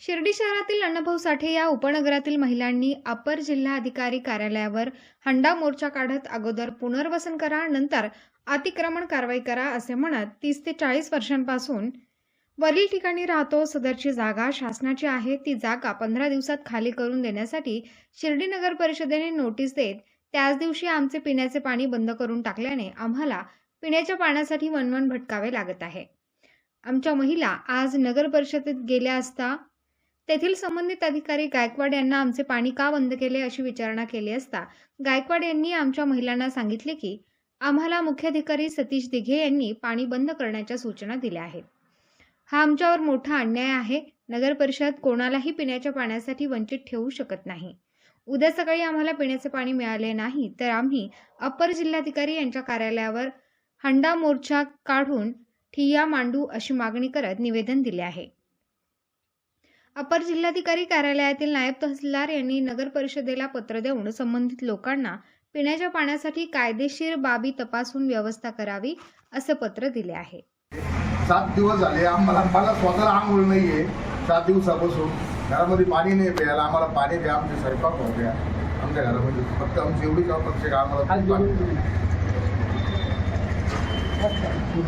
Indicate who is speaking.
Speaker 1: शिर्डी शहरातील अण्णाभाऊ साठे या उपनगरातील महिलांनी अपर जिल्हाधिकारी कार्यालयावर हंडा मोर्चा काढत अगोदर पुनर्वसन करा नंतर अतिक्रमण कारवाई करा असे म्हणत तीस ते चाळीस वर्षांपासून वरील ठिकाणी राहतो. सदरची जागा शासनाची आहे. ती जागा पंधरा दिवसात खाली करून देण्यासाठी शिर्डी नगर परिषदेने नोटीस देत त्याच दिवशी आमचे पिण्याचे पाणी बंद करून टाकल्याने आम्हाला पिण्याच्या पाण्यासाठी वनवन भटकावे लागत आहे. आमच्या महिला आज नगर परिषदेत गेल्या असता तेथील संबंधित अधिकारी गायकवाड यांना आमचे पाणी का बंद केले अशी विचारणा केली असता गायकवाड यांनी आमच्या महिलांना सांगितले की आम्हाला मुख्याधिकारी सतीश दिघे यांनी पाणी बंद करण्याच्या सूचना दिल्या आहेत. हा आमच्यावर मोठा अन्याय आहे. नगर परिषद कोणालाही पिण्याच्या पाण्यासाठी वंचित ठेवू शकत नाही. उद्या सकाळी आम्हाला पिण्याचे पाणी मिळाले नाही तर आम्ही अप्पर जिल्हाधिकारी यांच्या कार्यालयावर हंडा मोर्चा काढून ठिय्या मांडू अशी मागणी करत निवेदन दिले आहे. अपर जिल्हाधिकारी कार्यालयातील नायब तहसीलदार यांनी नगर परिषदेला पत्र देऊन संबंधित लोकांना पिण्याच्या पाण्यासाठी कायदेशीर बाबी तपासून व्यवस्था करावी असे पत्र दिले आहे.
Speaker 2: सात दिवस झाले. आम्हाला मला स्वतःला आंघोळ नाही आहे सात दिवसापासून घरामध्ये पाणी नाही प्यायला. आम्हाला पाणी द्या. आमचे स्वयंपाक द्या. आमच्या घरामध्ये फक्त आमची अपेक्षा आहे. का आम्हाला पाणी